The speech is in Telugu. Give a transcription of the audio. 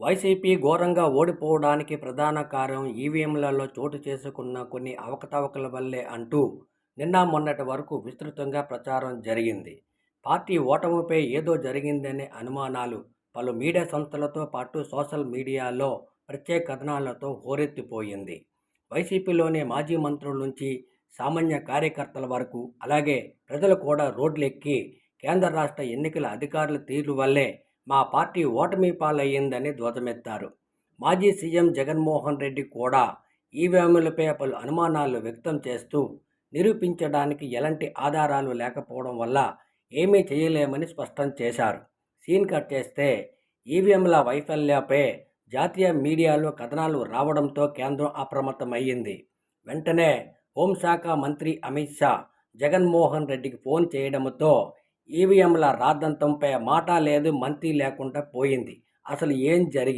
వైసీపీ ఘోరంగా ఓడిపోవడానికి ప్రధాన కారణం ఈవీఎంలలో చోటు చేసుకున్న కొన్ని అవకతవకల వల్లే అంటూ నిన్న మొన్నటి వరకు విస్తృతంగా ప్రచారం జరిగింది. పార్టీ ఓటమిపై ఏదో జరిగిందనే అనుమానాలు పలు మీడియా సంస్థలతో పాటు సోషల్ మీడియాలో ప్రత్యేక కథనాలతో హోరెత్తిపోయింది. వైసీపీలోని మాజీ మంత్రుల నుంచి సామాన్య కార్యకర్తల వరకు అలాగే ప్రజలు కూడా రోడ్లెక్కి కేంద్ర రాష్ట్ర ఎన్నికల అధికారుల తీరు వల్లే మా పార్టీ ఓటమి పాలయ్యిందని ధ్వజమెత్తారు. మాజీ సీఎం జగన్మోహన్ రెడ్డి కూడా ఈవీఎంలపై పలు అనుమానాలు వ్యక్తం చేస్తూ నిరూపించడానికి ఎలాంటి ఆధారాలు లేకపోవడం వల్ల ఏమీ చేయలేమని స్పష్టం చేశారు. సీన్ కట్ చేస్తే ఈవీఎంల వైఫల్యపై జాతీయ మీడియాలో కథనాలు రావడంతో కేంద్రం అప్రమత్తమయ్యింది. వెంటనే హోంశాఖ మంత్రి అమిత్ షా జగన్మోహన్ రెడ్డికి ఫోన్ చేయడంతో ఈవీఎంల రాద్దంతంపై మాట లేదు మంతి లేకుండా పోయింది. అసలు ఏం జరిగింది